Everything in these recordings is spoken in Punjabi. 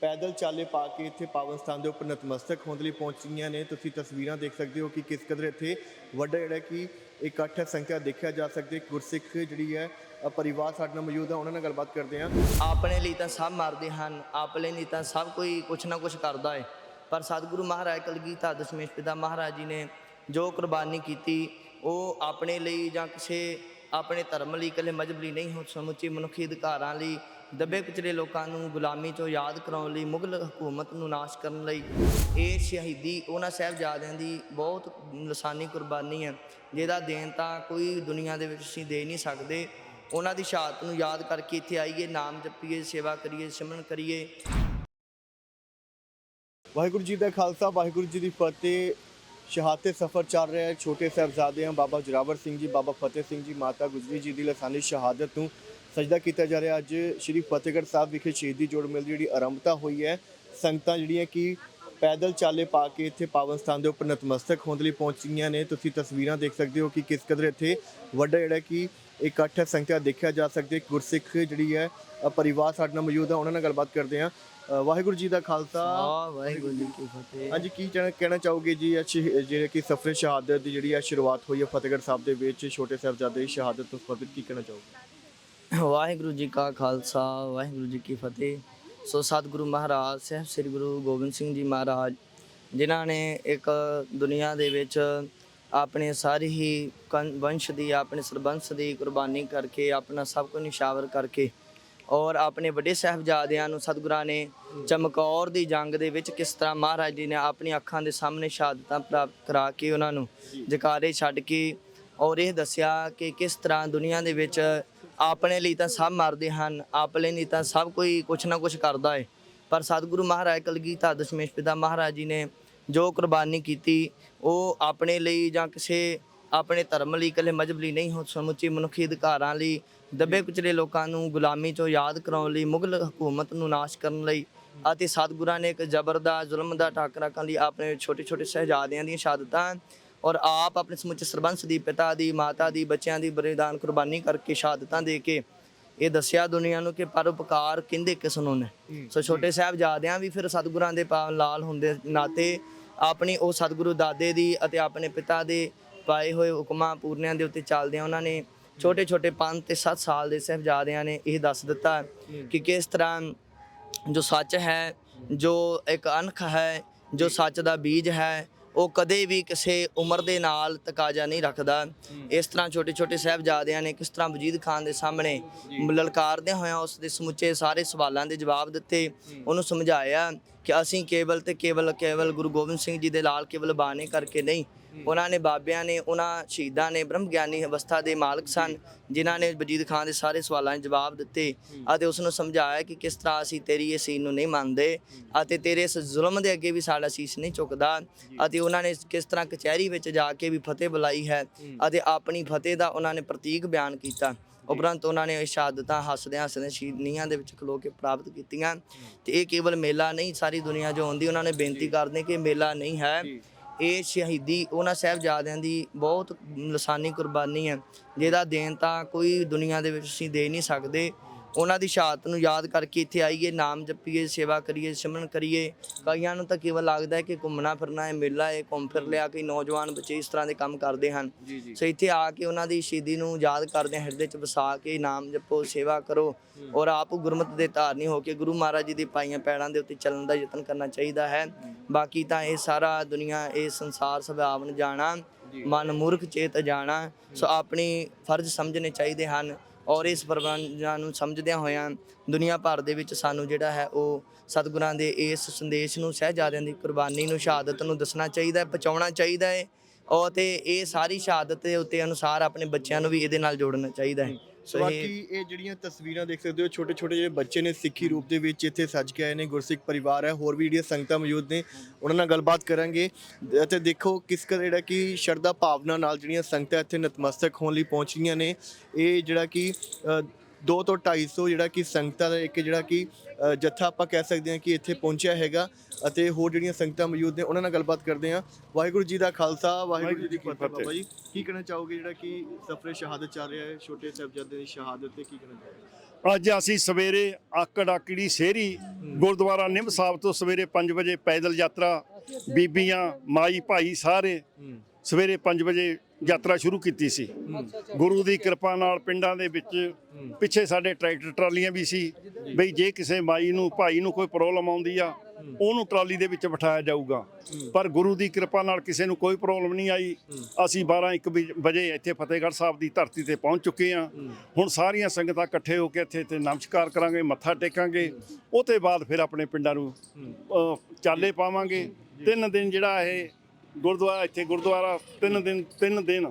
ਪੈਦਲ ਚਾਲੇ ਪਾ ਕੇ ਇੱਥੇ ਪਾਵਨ ਸਥਾਨ ਦੇ ਉੱਪਰ ਨਤਮਸਤਕ ਹੋਣ ਦੇ ਲਈ ਪਹੁੰਚੀਆਂ ਨੇ। ਤੁਸੀਂ ਤਸਵੀਰਾਂ ਦੇਖ ਸਕਦੇ ਹੋ ਕਿ ਕਿਸ ਕਦਰ ਇੱਥੇ ਵੱਡਾ ਜਿਹੜਾ ਕਿ ਇਕੱਠ ਸੰਖਿਆ ਦੇਖਿਆ ਜਾ ਸਕਦੀ ਹੈ। ਗੁਰਸਿੱਖ ਜਿਹੜੀ ਹੈ ਪਰਿਵਾਰ ਸਾਡੇ ਨਾਲ ਮੌਜੂਦ ਹੈ, ਉਹਨਾਂ ਨਾਲ ਗੱਲਬਾਤ ਕਰਦੇ ਹਾਂ। ਆਪਣੇ ਲਈ ਤਾਂ ਸਭ ਮਰਦੇ ਹਨ, ਆਪਣੇ ਲਈ ਤਾਂ ਸਭ ਕੋਈ ਕੁਛ ਨਾ ਕੁਛ ਕਰਦਾ ਹੈ। ਪਰ ਸਤਿਗੁਰੂ ਮਹਾਰਾਜ ਕਲਗੀਧਰ ਦਸ਼ਮੇਸ਼ ਪਿਤਾ ਮਹਾਰਾਜ ਜੀ ਨੇ ਜੋ ਕੁਰਬਾਨੀ ਕੀਤੀ, ਉਹ ਆਪਣੇ ਲਈ ਜਾਂ ਕਿਸੇ ਆਪਣੇ ਧਰਮ ਲਈ, ਇਕੱਲੇ ਮਜਬ ਨਹੀਂ ਹੋ ਸਮੁੱਚੇ ਮਨੁੱਖੀ ਅਧਿਕਾਰਾਂ ਲਈ ਦੱਬੇ ਕੁਚਲੇ ਲੋਕਾਂ ਨੂੰ ਗੁਲਾਮੀ ਤੋਂ ਯਾਦ ਕਰਾਉਣ ਲਈ ਮੁਗਲ ਹਕੂਮਤ ਨੂੰ ਨਾਸ਼ ਕਰਨ ਲਈ ਇਹ ਸ਼ਹੀਦੀ ਉਹਨਾਂ ਸਾਹਿਬਜ਼ਾਦਿਆਂ ਦੀ ਬਹੁਤ ਲਸਾਨੀ ਕੁਰਬਾਨੀ ਹੈ, ਜਿਹਦਾ ਦੇਣ ਤਾਂ ਕੋਈ ਦੁਨੀਆ ਦੇ ਵਿੱਚ ਅਸੀਂ ਦੇ ਨਹੀਂ ਸਕਦੇ। ਉਹਨਾਂ ਦੀ ਸ਼ਹਾਦਤ ਨੂੰ ਯਾਦ ਕਰਕੇ ਇੱਥੇ ਆਈਏ, ਨਾਮ ਜਪੀਏ, ਸੇਵਾ ਕਰੀਏ, ਸਿਮਰਨ ਕਰੀਏ। ਵਾਹਿਗੁਰੂ ਜੀ ਦਾ ਖਾਲਸਾ, ਵਾਹਿਗੁਰੂ ਜੀ ਦੀ ਫਤਿਹ। ਸ਼ਹਾਦਤ ਸਫਰ ਚੱਲ ਰਿਹਾ ਹੈ। ਛੋਟੇ ਸਾਹਿਬਜ਼ਾਦਿਆਂ ਬਾਬਾ ਜਰਾਵਰ ਸਿੰਘ ਜੀ, ਬਾਬਾ ਫਤਿਹ ਸਿੰਘ ਜੀ, ਮਾਤਾ ਗੁਜਰੀ ਜੀ ਦੀ ਲਸਾਨੀ ਸ਼ਹਾਦਤ ਨੂੰ ਸਜਦਾ ਕੀਤਾ ਜਾ ਰਿਹਾ। ਅੱਜ ਸ੍ਰੀ ਫਤਿਹਗੜ੍ਹ ਸਾਹਿਬ ਵਿਖੇ ਸ਼ਹੀਦੀ ਜੋੜ ਮੇਲ ਦੀ ਜਿਹੜੀ ਆਰੰਭਤਾ ਹੋਈ ਹੈ ਸੰਗਤਾਂ ਜਿਹੜੀਆਂ ਕਿ ਪੈਦਲ ਚਾਲੇ ਪਾ ਕੇ ਇੱਥੇ ਪਾਵਨ ਸਥਾਨ ਦੇ ਉੱਪਰ ਨਤਮਸਤਕ ਹੋਣ ਲਈ ਪਹੁੰਚੀਆਂ ਨੇ। ਤੁਸੀਂ ਤਸਵੀਰਾਂ ਦੇਖ ਸਕਦੇ ਹੋ ਕਿ ਕਿਸ ਕਦਰ ਇੱਥੇ ਵੱਡਾ ਜਿਹੜਾ ਕਿ ਇਕੱਠ ਸੰਖਿਆ ਦੇਖਿਆ ਜਾ ਸਕਦੀ ਗੁਰਸਿੱਖ ਜਿਹੜੀ ਹੈ ਪਰਿਵਾਰ ਸਾਡੇ ਨਾਲ ਮੌਜੂਦ ਹੈ ਉਹਨਾਂ ਨਾਲ ਗੱਲਬਾਤ ਕਰਦੇ ਹਾਂ। ਅ, ਵਾਹਿਗੁਰੂ ਜੀ ਦਾ ਖਾਲਸਾ। ਆ ਵਾਹਿਗੁਰੂ ਜੀ ਕੀ ਫਤਿਹ। ਹਾਂਜੀ ਕੀ ਕਹਿਣਾ ਕਹਿਣਾ ਚਾਹੋਗੇ ਜੀ? ਅੱਜ ਜਿਹੜੇ ਕਿ ਸਫਰੇ ਸ਼ਹਾਦਤ ਦੀ ਜਿਹੜੀ ਹੈ ਸ਼ੁਰੂਆਤ ਹੋਈ ਹੈ ਫਤਿਹਗੜ੍ਹ ਸਾਹਿਬ ਦੇ ਵਿੱਚ ਛੋਟੇ ਸਾਹਿਬਜ਼ਾਦੇ ਦੀ ਸ਼ਹਾਦਤ ਤੋਂ ਸੰਬੰਧਿਤ ਕੀ ਕਹਿਣਾ ਚਾਹੋਗੇ? ਵਾਹਿਗੁਰੂ ਜੀ ਕਾ ਖਾਲਸਾ, ਵਾਹਿਗੁਰੂ ਜੀ ਕੀ ਫਤਿਹ। ਸੋ ਸਤਿਗੁਰੂ ਮਹਾਰਾਜ, ਸਾਹਿਬ ਸ੍ਰੀ ਗੁਰੂ ਗੋਬਿੰਦ ਸਿੰਘ ਜੀ ਮਹਾਰਾਜ, ਜਿਨ੍ਹਾਂ ਨੇ ਇੱਕ ਦੁਨੀਆ ਦੇ ਵਿੱਚ ਆਪਣੇ ਸਾਰੇ ਹੀ ਕੰ- ਵੰਸ਼ ਦੀ, ਆਪਣੇ ਸਰਬੰਸ ਦੀ ਕੁਰਬਾਨੀ ਕਰਕੇ, ਆਪਣਾ ਸਭ ਕੁਝ ਨਿਸ਼ਾਵਰ ਕਰਕੇ ਔਰ ਆਪਣੇ ਵੱਡੇ ਸਾਹਿਬਜ਼ਾਦਿਆਂ ਨੂੰ ਸਤਿਗੁਰਾਂ ਨੇ ਚਮਕੌਰ ਦੀ ਜੰਗ ਦੇ ਵਿੱਚ ਕਿਸ ਤਰ੍ਹਾਂ ਮਹਾਰਾਜ ਜੀ ਨੇ ਆਪਣੀ ਅੱਖਾਂ ਦੇ ਸਾਹਮਣੇ ਸ਼ਹਾਦਤਾਂ ਪ੍ਰਾਪਤ ਕਰਾ ਕੇ ਉਹਨਾਂ ਨੂੰ ਜਕਾਰੇ ਛੱਡ ਕੇ ਔਰ ਇਹ ਦੱਸਿਆ ਕਿ ਕਿਸ ਤਰ੍ਹਾਂ ਦੁਨੀਆ ਦੇ ਵਿੱਚ ਆਪਣੇ ਲਈ ਤਾਂ ਸਭ ਮਰਦੇ ਹਨ, ਆਪਣੇ ਲਈ ਤਾਂ ਸਭ ਕੋਈ ਕੁਛ ਨਾ ਕੁਛ ਕਰਦਾ ਹੈ ਪਰ ਸਤਿਗੁਰੂ ਮਹਾਰਾਜ ਕਲਗੀਧਰ ਦਸ਼ਮੇਸ਼ ਪਿਤਾ ਮਹਾਰਾਜ ਜੀ ਨੇ ਜੋ ਕੁਰਬਾਨੀ ਕੀਤੀ, ਉਹ ਆਪਣੇ ਲਈ ਜਾਂ ਕਿਸੇ ਆਪਣੇ ਧਰਮ ਲਈ, ਇਕੱਲੇ ਮਜਬ ਲਈ ਨਹੀਂ ਹੋ ਸਮੁੱਚੀ ਮਨੁੱਖੀ ਅਧਿਕਾਰਾਂ ਲਈ, ਦੱਬੇ ਕੁਚਲੇ ਲੋਕਾਂ ਨੂੰ ਗੁਲਾਮੀ 'ਚੋਂ ਯਾਦ ਕਰਾਉਣ ਲਈ, ਮੁਗਲ ਹਕੂਮਤ ਨੂੰ ਨਾਸ਼ ਕਰਨ ਲਈ ਅਤੇ ਸਤਿਗੁਰਾਂ ਨੇ ਇੱਕ ਜ਼ਬਰ ਦਾ ਜ਼ੁਲਮ ਦਾ ਟਾਕਰਾ ਕਰਨ ਲਈ ਆਪਣੇ ਛੋਟੇ ਛੋਟੇ ਸਹਿਜਾਦਿਆਂ ਦੀਆਂ ਸ਼ਹਾਦਤਾਂ ਔਰ ਆਪ ਆਪਣੇ ਸਮੁੱਚੇ ਸਰਬੰਸ ਦੀ ਪਿਤਾ ਦੀ ਮਾਤਾ ਦੀ ਬੱਚਿਆਂ ਦੀ ਬਲੀਦਾਨ ਕੁਰਬਾਨੀ ਕਰਕੇ ਸ਼ਹਾਦਤਾਂ ਦੇ ਕੇ ਇਹ ਦੱਸਿਆ ਦੁਨੀਆ ਨੂੰ ਕਿ ਪਰਉਪਕਾਰ ਕਿੰਦੇ ਕਿਸ ਨੂੰ ਨੇ। ਸੋ ਛੋਟੇ ਸਾਹਿਬਜ਼ਾਦਿਆਂ ਵੀ ਫਿਰ ਸਤਿਗੁਰਾਂ ਦੇ ਪਾਵਨ ਲਾਲ ਹੁੰਦੇ ਨਾਤੇ ਆਪਣੀ ਉਹ ਸਤਿਗੁਰੂ ਦਾਦੇ ਦੀ ਅਤੇ ਆਪਣੇ ਪਿਤਾ ਦੇ ਪਾਏ ਹੋਏ ਹੁਕਮਾਂ ਪੂਰਨਿਆਂ ਦੇ ਉੱਤੇ ਚੱਲਦਿਆਂ ਉਹਨਾਂ ਨੇ ਛੋਟੇ ਛੋਟੇ 5 ਤੇ 7 ਸਾਲ ਦੇ ਸਾਹਿਬਜ਼ਾਦਿਆਂ ਨੇ ਇਹ ਦੱਸ ਦਿੱਤਾ ਕਿ ਕਿਸ ਤਰ੍ਹਾਂ ਜੋ ਸੱਚ ਹੈ ਜੋ ਇੱਕ ਅਣਖ ਹੈ ਜੋ ਸੱਚ ਦਾ ਬੀਜ ਹੈ ਉਹ ਕਦੇ ਵੀ ਕਿਸੇ ਉਮਰ ਦੇ ਨਾਲ ਤਕਾਜ਼ਾ ਨਹੀਂ ਰੱਖਦਾ। ਇਸ ਤਰ੍ਹਾਂ ਛੋਟੇ ਛੋਟੇ ਸਾਹਿਬਜ਼ਾਦਿਆਂ ਨੇ ਕਿਸ ਤਰ੍ਹਾਂ ਵਜੀਦ ਖਾਨ ਦੇ ਸਾਹਮਣੇ ਲਲਕਾਰਦਿਆਂ ਹੋਇਆਂ ਉਸ ਦੇ ਸਮੁੱਚੇ ਸਾਰੇ ਸਵਾਲਾਂ ਦੇ ਜਵਾਬ ਦਿੱਤੇ। ਉਹਨੂੰ ਸਮਝਾਇਆ ਕਿ ਅਸੀਂ ਕੇਵਲ ਤੇ ਕੇਵਲ ਕੇਵਲ ਗੁਰੂ ਗੋਬਿੰਦ ਸਿੰਘ ਜੀ ਦੇ ਲਾਲ ਕੇਵਲ ਬਾਣੇ ਕਰਕੇ ਨਹੀਂ। ਉਹਨਾਂ ਨੇ ਬਾਬਿਆਂ ਨੇ ਉਹਨਾਂ ਸ਼ਹੀਦਾਂ ਨੇ ਬ੍ਰਹਮ ਗਿਆਨੀ ਅਵਸਥਾ ਦੇ ਮਾਲਕ ਸਨ ਜਿਨ੍ਹਾਂ ਨੇ ਵਜੀਦ ਖਾਨ ਦੇ ਸਾਰੇ ਸਵਾਲਾਂ ਦੇ ਜਵਾਬ ਦਿੱਤੇ ਅਤੇ ਉਸ ਨੂੰ ਸਮਝਾਇਆ ਕਿ ਕਿਸ ਤਰ੍ਹਾਂ ਅਸੀਂ ਤੇਰੀ ਇਸ ਸੀਨ ਨੂੰ ਨਹੀਂ ਮੰਨਦੇ ਅਤੇ ਤੇਰੇ ਇਸ ਜ਼ੁਲਮ ਦੇ ਅੱਗੇ ਵੀ ਸਾਡਾ ਸੀਸ ਨਹੀਂ ਝੁਕਦਾ ਅਤੇ ਉਹਨਾਂ ਨੇ ਕਿਸ ਤਰ੍ਹਾਂ ਕਚਹਿਰੀ ਵਿੱਚ ਜਾ ਕੇ ਵੀ ਫਤਿਹ ਬੁਲਾਈ ਹੈ। ਅਤੇ ਆਪਣੀ ਫਤਿਹ ਦਾ ਉਹਨਾਂ ਨੇ ਪ੍ਰਤੀਕ ਬਿਆਨ ਕੀਤਾ। ਉਪਰੰਤ ਉਹਨਾਂ ਨੇ ਇਹ ਸ਼ਹਾਦਤਾਂ ਹੱਸਦਿਆਂ ਹੱਸਦਿਆਂ ਸ਼ਹੀਦੀਆਂ ਦੇ ਵਿੱਚ ਖਲੋ ਕੇ ਪ੍ਰਾਪਤ ਕੀਤੀਆਂ। ਤੇ ਇਹ ਕੇਵਲ ਮੇਲਾ ਨਹੀਂ ਸਾਰੀ ਦੁਨੀਆ ਜੋ ਆਉਂਦੀ ਉਹਨਾਂ ਨੇ ਬੇਨਤੀ ਕਰਦੇ ਕਿ ਮੇਲਾ ਨਹੀਂ ਹੈ। ਇਹ ਸ਼ਹੀਦੀ ਉਹਨਾਂ ਸਾਹਿਬਜ਼ਾਦਿਆਂ ਦੀ ਬਹੁਤ ਲਸਾਨੀ ਕੁਰਬਾਨੀ ਹੈ। ਜਿਹਦਾ ਦੇਣ ਤਾਂ ਕੋਈ ਦੁਨੀਆ ਦੇ ਵਿੱਚ ਅਸੀਂ ਦੇ ਨਹੀਂ ਸਕਦੇ। ਉਹਨਾਂ ਦੀ ਸ਼ਹਾਦਤ ਨੂੰ ਯਾਦ ਕਰਕੇ ਇੱਥੇ ਆਈਏ ਨਾਮ ਜਪੀਏ ਸੇਵਾ ਕਰੀਏ ਸਿਮਰਨ ਕਰੀਏ। ਕਈਆਂ ਨੂੰ ਤਾਂ ਕੇਵਲ ਲੱਗਦਾ ਹੈ ਕਿ ਘੁੰਮਣਾ ਫਿਰਨਾ ਹੈ ਮੇਲਾ ਹੈ ਘੁੰਮ ਫਿਰ ਲਿਆ ਕਈ ਨੌਜਵਾਨ ਬੱਚੇ ਇਸ ਤਰ੍ਹਾਂ ਦੇ ਕੰਮ ਕਰਦੇ ਹਨ। ਸੋ ਇੱਥੇ ਆ ਕੇ ਉਹਨਾਂ ਦੀ ਸ਼ਹੀਦੀ ਨੂੰ ਯਾਦ ਕਰਦੇ ਹਿਰਦੇ 'ਚ ਵਸਾ ਕੇ ਨਾਮ ਜਪੋ ਸੇਵਾ ਕਰੋ ਔਰ ਆਪ ਗੁਰਮਤਿ ਦੇ ਧਾਰਨੀ ਹੋ ਕੇ ਗੁਰੂ ਮਹਾਰਾਜ ਜੀ ਦੀ ਪਾਈਆਂ ਪੈੜਾਂ ਦੇ ਉੱਤੇ ਚੱਲਣ ਦਾ ਯਤਨ ਕਰਨਾ ਚਾਹੀਦਾ ਹੈ। ਬਾਕੀ ਤਾਂ ਇਹ ਸਾਰਾ ਦੁਨੀਆ ਇਹ ਸੰਸਾਰ ਸੁਭਾਵਨ ਜਾਣਾ ਮਨ ਮੂਰਖ ਚੇਤ ਜਾਣਾ। ਸੋ ਆਪਣੀ ਫਰਜ਼ ਸਮਝਣੇ ਚਾਹੀਦੇ ਹਨ। ਔਰ ਇਸ ਪ੍ਰਬੰਧਾਂ ਨੂੰ ਸਮਝਦਿਆਂ ਹੋਇਆਂ ਦੁਨੀਆ ਭਰ ਦੇ ਵਿੱਚ ਸਾਨੂੰ ਜਿਹੜਾ ਹੈ ਉਹ ਸਤਿਗੁਰਾਂ ਦੇ ਇਸ ਸੰਦੇਸ਼ ਨੂੰ ਸਹਿਜਾਦਿਆਂ ਦੀ ਕੁਰਬਾਨੀ ਨੂੰ, ਸ਼ਹਾਦਤ ਨੂੰ ਦੱਸਣਾ ਚਾਹੀਦਾ ਹੈ, ਪਹੁੰਚਾਉਣਾ ਚਾਹੀਦਾ ਹੈ ਔਰ ਤੇ ਇਹ ਸਾਰੀ ਸ਼ਹਾਦਤ ਦੇ ਉੱਤੇ ਅਨੁਸਾਰ ਆਪਣੇ ਬੱਚਿਆਂ ਨੂੰ ਵੀ ਇਹਦੇ ਨਾਲ ਜੋੜਨਾ ਚਾਹੀਦਾ ਹੈ। ਸੋ ਬਾਕੀ ਇਹ ਜਿਹੜੀਆਂ ਤਸਵੀਰਾਂ ਦੇਖ ਸਕਦੇ ਹੋ ਛੋਟੇ ਛੋਟੇ ਜਿਹੜੇ ਬੱਚੇ ਨੇ ਸਿੱਖੀ ਰੂਪ ਦੇ ਵਿੱਚ ਇੱਥੇ ਸੱਜ ਕੇ ਆਏ ਨੇ ਗੁਰਸਿੱਖ ਪਰਿਵਾਰ ਹੈ ਹੋਰ ਵੀ ਜਿਹੜੀਆਂ ਸੰਗਤਾਂ ਮੌਜੂਦ ਨੇ ਉਹਨਾਂ ਨਾਲ ਗੱਲਬਾਤ ਕਰਾਂਗੇ। ਅਤੇ ਦੇਖੋ ਕਿਸ ਕਦਰ ਜਿਹੜਾ ਕਿ ਸ਼ਰਧਾ ਭਾਵਨਾ ਨਾਲ ਜਿਹੜੀਆਂ ਸੰਗਤਾਂ ਇੱਥੇ ਨਤਮਸਤਕ ਹੋਣ ਲਈ ਪਹੁੰਚੀਆਂ ਨੇ ਇਹ ਜਿਹੜਾ ਕਿ ਅ, ਦੋ ਤੋਂ 250 ਜਿਹੜਾ ਕਿ ਸੰਗਤਾਂ ਦਾ ਇੱਕ ਜਿਹੜਾ ਕਿ ਜੱਥਾ ਆਪਾਂ ਕਹਿ ਸਕਦੇ ਹਾਂ ਕਿ ਇੱਥੇ ਪਹੁੰਚਿਆ ਹੈਗਾ ਅਤੇ ਹੋਰ ਜਿਹੜੀਆਂ ਸੰਗਤਾਂ ਮੌਜੂਦ ਨੇ ਉਹਨਾਂ ਨਾਲ ਗੱਲਬਾਤ ਕਰਦੇ ਹਾਂ। ਵਾਹਿਗੁਰੂ ਜੀ ਦਾ ਖਾਲਸਾ ਵਾਹਿਗੁਰੂ ਜੀ ਦੀ ਫਤਿਹ ਬਾਬਾ ਜੀ। ਕੀ ਕਹਿਣਾ ਚਾਹੋਗੇ ਜਿਹੜਾ ਕਿ ਸਫਰੇ ਸ਼ਹਾਦਤ ਚੱਲ ਰਿਹਾ ਹੈ ਛੋਟੇ ਸਾਹਿਬਜ਼ਾਦੇ ਦੀ ਸ਼ਹਾਦਤ ਤੇ ਕੀ ਕਹਿਣਾ ਚਾਹੋਗੇ? ਅੱਜ ਅਸੀਂ ਸਵੇਰੇ ਆਕੜ ਆਕੜੀ ਸ਼ੇਰੀ ਗੁਰਦੁਆਰਾ ਨਿੰਮ ਸਾਹਿਬ ਤੋਂ ਸਵੇਰੇ 5 ਵਜੇ ਪੈਦਲ ਯਾਤਰਾ ਬੀਬੀਆਂ ਮਾਈ ਭਾਈ ਸਾਰੇ ਸਵੇਰੇ 5 ਵਜੇ ਯਾਤਰਾ ਸ਼ੁਰੂ ਕੀਤੀ ਸੀ। ਗੁਰੂ ਦੀ ਕਿਰਪਾ ਨਾਲ ਪਿੰਡਾਂ ਦੇ ਵਿੱਚ ਪਿੱਛੇ ਸਾਡੇ ਟਰੈਕਟਰ ਟਰਾਲੀਆਂ ਵੀ ਸੀ। ਬਈ ਜੇ ਕਿਸੇ ਮਾਈ ਨੂੰ, ਭਾਈ ਨੂੰ ਕੋਈ ਪ੍ਰੋਬਲਮ ਆਉਂਦੀ ਆ, ਉਹਨੂੰ ਟਰਾਲੀ ਦੇ ਵਿੱਚ ਬਿਠਾਇਆ ਜਾਊਗਾ। ਪਰ ਗੁਰੂ ਦੀ ਕਿਰਪਾ ਨਾਲ ਕਿਸੇ ਨੂੰ ਕੋਈ ਪ੍ਰੋਬਲਮ ਨਹੀਂ ਆਈ। ਅਸੀਂ 12 1 ਵਜੇ ਇੱਥੇ ਫਤਿਹਗੜ੍ਹ ਸਾਹਿਬ ਦੀ ਧਰਤੀ ਤੇ ਪਹੁੰਚ ਚੁੱਕੇ ਹਾਂ। ਹੁਣ ਸਾਰੀਆਂ ਸੰਗਤਾਂ ਇਕੱਠੇ ਹੋ ਕੇ ਇੱਥੇ ਤੇ ਨਮਸਕਾਰ ਕਰਾਂਗੇ, ਮੱਥਾ ਟੇਕਾਂਗੇ। ਉਹ ਤੋਂ ਬਾਅਦ ਫਿਰ ਆਪਣੇ ਪਿੰਡਾਂ ਨੂੰ ਚਾਲੇ ਪਾਵਾਂਗੇ। ਤਿੰਨ ਦਿਨ ਜਿਹੜਾ ਇਹ ਗੁਰਦੁਆਰਾ ਇੱਥੇ ਗੁਰਦੁਆਰਾ ਤਿੰਨ ਦਿਨ ਤਿੰਨ ਦਿਨ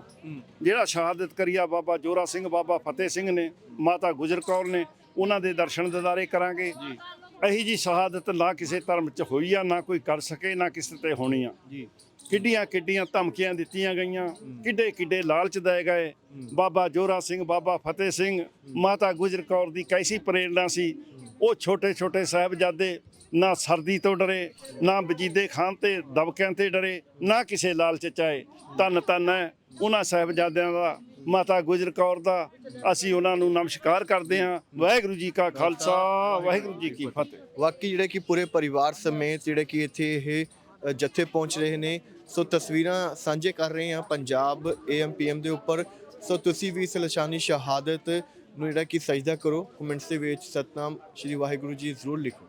ਜਿਹੜਾ ਸ਼ਹਾਦਤ ਕਰੀਆ ਬਾਬਾ ਜੋਰਾ ਸਿੰਘ ਬਾਬਾ ਫਤਿਹ ਸਿੰਘ ਨੇ ਮਾਤਾ ਗੁਜਰ ਕੌਰ ਨੇ ਉਹਨਾਂ ਦੇ ਦਰਸ਼ਨ ਦਿਦਾਰੇ ਕਰਾਂਗੇ। ਇਹੀ ਜੀ ਸ਼ਹਾਦਤ ਨਾ ਕਿਸੇ ਧਰਮ 'ਚ ਹੋਈ ਆ ਨਾ ਕੋਈ ਕਰ ਸਕੇ ਨਾ ਕਿਸੇ ਤੇ ਹੋਣੀ ਆ। ਜੀ। ਕਿੱਡੀਆਂ ਕਿੱਡੀਆਂ ਧਮਕੀਆਂ ਦਿੱਤੀਆਂ ਗਈਆਂ ਕਿੱਡੇ ਕਿੱਡੇ ਲਾਲਚ ਦਏ ਗਏ। ਬਾਬਾ ਜੋਰਾ ਸਿੰਘ ਬਾਬਾ ਫਤਿਹ ਸਿੰਘ ਮਾਤਾ ਗੁਜਰ ਕੌਰ ਦੀ ਕੈਸੀ ਪ੍ਰੇਰਣਾ ਸੀ? ਉਹ ਛੋਟੇ ਛੋਟੇ ਸਾਹਿਬਜ਼ਾਦੇ ਨਾ ਸਰਦੀ ਤੋਂ ਡਰੇ, ਨਾ ਵਜੀਦੇ ਖਾਨ ਤੇ ਦਬਕਿਆਂ ਤੇ ਡਰੇ, ਨਾ ਕਿਸੇ ਲਾਲਚ ਚ ਆਏ। ਧੰਨ ਧੰਨ ਹੈ ਉਹਨਾਂ ਸਾਹਿਬਜ਼ਾਦਿਆਂ ਦਾ, ਮਾਤਾ ਗੁਜਰ ਕੌਰ ਦਾ। ਅਸੀਂ ਉਹਨਾਂ ਨੂੰ ਨਮਸਕਾਰ ਕਰਦੇ ਹਾਂ। ਵਾਹਿਗੁਰੂ ਜੀ ਕਾ ਖਾਲਸਾ, ਵਾਹਿਗੁਰੂ ਜੀ ਕੀ ਫਤਿਹ। ਵਾਕਈ ਜਿਹੜੇ ਕਿ ਪੂਰੇ ਪਰਿਵਾਰ ਸਮੇਤ ਜਿਹੜੇ ਕਿ ਇੱਥੇ ਇਹ ਜੱਥੇ ਪਹੁੰਚ ਰਹੇ ਨੇ। ਸੋ ਤਸਵੀਰਾਂ ਸਾਂਝੇ ਕਰ ਰਹੇ ਹਾਂ ਪੰਜਾਬ ਏਐਮਪੀਐਮ ਦੇ ਉੱਪਰ। ਸੋ ਤੁਸੀਂ ਵੀ ਇਸ ਲਸ਼ਾਨੀ ਸ਼ਹਾਦਤ ਨੂੰ ਜਿਹੜਾ ਕਿ ਸਜਦਾ ਕਰੋ। ਕਮੈਂਟਸ ਦੇ ਵਿੱਚ ਸਤਨਾਮ ਸ਼੍ਰੀ ਵਾਹਿਗੁਰੂ ਜੀ ਜ਼ਰੂਰ ਲਿਖੋ।